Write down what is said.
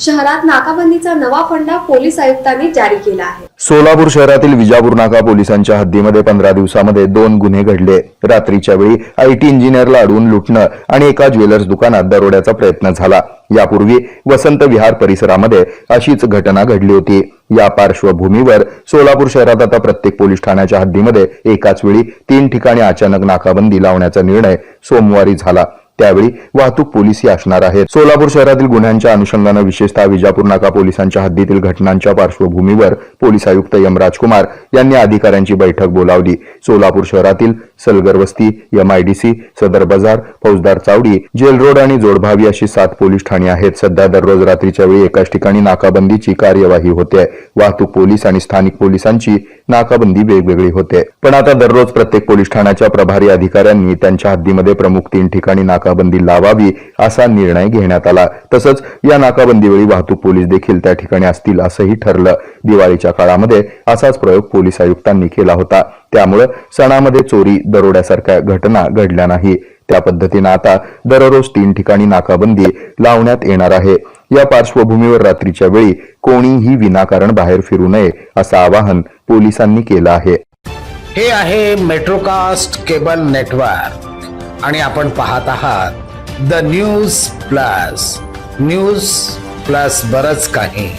शहरात नाकाबंदीचा नवा फंडा पोलीस आयुक्तांनी जारी केला आहे. सोलापूर शहरातील विजापूर नाका पोलिसांच्या हद्दीमध्ये पंधरा दिवसामध्ये दोन गुन्हे घडले. रात्रीच्या वेळी आयटी इंजिनियरला अडवून लुटणं आणि एका ज्वेलर्स दुकानात दरोड्याचा प्रयत्न झाला. यापूर्वी वसंत विहार परिसरामध्ये अशीच घटना घडली होती. या पार्श्वभूमीवर सोलापूर शहरात आता प्रत्येक पोलीस ठाण्याच्या हद्दीमध्ये एकाच वेळी तीन ठिकाणी अचानक नाकाबंदी लावण्याचा निर्णय सोमवारी झाला. त्यावेळी वाहतूक पोलिसी असणार आहेत. सोलापूर शहरातील गुन्ह्यांच्या अनुषंगानं विशेषतः विजापूर नाका पोलिसांच्या हद्दीतील घटनांच्या पार्श्वभूमीवर पोलीस आयुक्त यम राजकुमार यांनी अधिकाऱ्यांची बैठक बोलावली. सोलापूर शहरातील सलगर वस्ती एमआयडीसी सदर बाजार फौजदार चावडी जेल रोड आणि जोडभावी अशी सात पोलीस ठाणी आहेत. सध्या दररोज रात्रीच्या वेळी एकाच ठिकाणी नाकाबंदीची कार्यवाही होते. वाहतूक पोलीस आणि स्थानिक पोलिसांची नाकाबंदी वेगवेगळी होते. पण आता दररोज प्रत्येक पोलीस ठाण्याच्या प्रभारी अधिकाऱ्यांनी त्यांच्या हद्दीमध्ये प्रमुख तीन ठिकाणी नाकाबंदी लावावी असा निर्णय घेण्यात आला. तसंच या नाकाबंदीवेळी वाहतूक पोलीस देखील त्या ठिकाणी असतील असंही ठरलं. दिवाळीच्या काळामध्ये असाच प्रयोग पोलीस आयुक्तांनी केला होता. त्यामुळे सणामध्ये चोरी दरोड्यासारख्या घटना घडल्या नाही. त्या पद्धतीनं आता दररोज तीन ठिकाणी नाकाबंदी लावण्यात येणार आहे. या पार्श्वभूमीवर रात्रीच्या वेळी कोणीही विनाकारण बाहेर फिरू नये असं आवाहन पोलिसांनी केलं आहे. हे आहे मेट्रोकास्ट केबल नेटवर्क. आणि आपण पाहत आहात the news plus. News plus बरच काही.